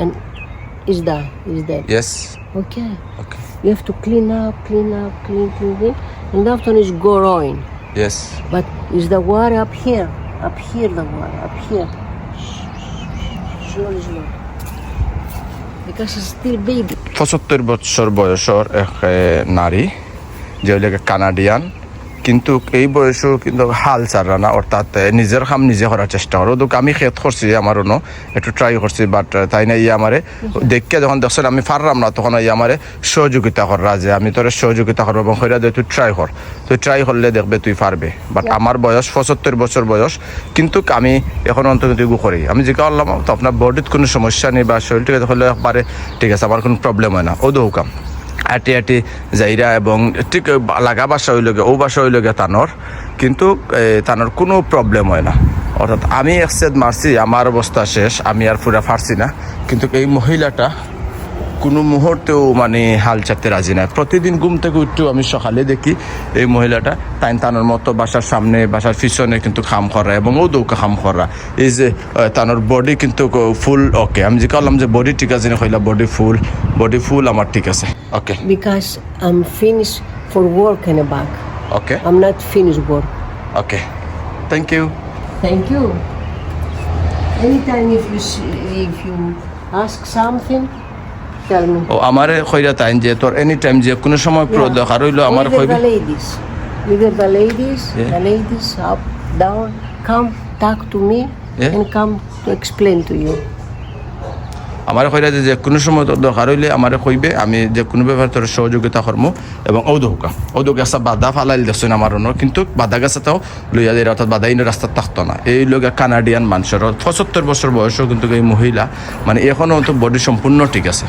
And is that is that Yes. okay? Okay. You have to clean up, clean up, clean, clean, clean. And after is growing. Yes. But is the water up here? Up here, the water up here. Slowly, slowly. Because it's still baby. পঁচাত্তর বছর বয়সর এক এ, নারী যে হইলে Canadian কিন্তু এই বয়সও কিন্তু হাল চারা না অর্থাৎ নিজের কাম নিজে করার চেষ্টা করো। দুঃখ আমি খেত করছি আমার অন্য একটু ট্রাই করছি বাট তাই না ইয়ে আমারে দেখে যখন দেখছেন আমি পারলাম না তখন ইয়ে আমারে সহযোগিতা করা যে আমি তোর সহযোগিতা করব এবং হইরা তুই ট্রাই কর তুই ট্রাই করলে দেখবে তুই পারবে বাট আমার বয়স পঁচাত্তর বছর বয়স কিন্তু আমি এখন অন্তত করি। আমি যে করলাম তো আপনার বডিত কোনো সমস্যা নেই বা শরীর ঠিক আছে হলে একবারে ঠিক আছে আমার কোনো প্রবলেম হয় না। ও দৌকাম আটি আটে যাইরা এবং ঠিক লাগা বাসা হইল গে ও বাসা হইল গে তানোর। কিন্তু তানোর কোনো প্রবলেম হয় না। অর্থাৎ আমি এক্সেদ মারছি, আমার অবস্থা শেষ, আমি আর পুরা ফারছি না। কিন্তু এই মহিলাটা কোনো মুহূর্তেও মানে হাল চাপতে রাজি না প্রতিদিন ঘুম থেকে উঠতেও আমি সকালে দেখি এই মহিলাটা টাইম টানোর মতো বাসার সামনে বাসার পিছনে কিন্তু খাম করা এবং ও দৌকা খাম করা এই যে তানোর বডি কিন্তু ফুল ওকে আমি যে করলাম যে বডি ঠিক আছে না কইলা বডি ফুল বডি ফুল আমার ঠিক আছে। Okay Because I'm finished for work and back. Okay I'm not finished work. Okay thank you Thank you Anytime if you see, if you ask something, tell me. ও আমারে কইরা তাইন যে তোর any time যে কোনো সময় পুরো Yeah. দরকার হইল আমার কইবে either the ladies, Yeah. the ladies up, down, come talk to me Yeah. and come to explain to you. আমার কইরা যে যে কোনো সময় তোর দরকার হইলে আমার কইবে আমি যে কোনো ব্যাপারে তোর সহযোগিতা করব এবং ঔদৌকা ঔদৌ গাছা বাধা ফালাইল দেখছেন আমার অন্য কিন্তু বাধা গাছাটাও লইয়া যায় অর্থাৎ বাধা ইনের রাস্তা থাকতো না এই লোক কানাডিয়ান মানুষের পঁচাত্তর বছর বয়সও কিন্তু এই মহিলা মানে এখনও তো বডি সম্পূর্ণ ঠিক আছে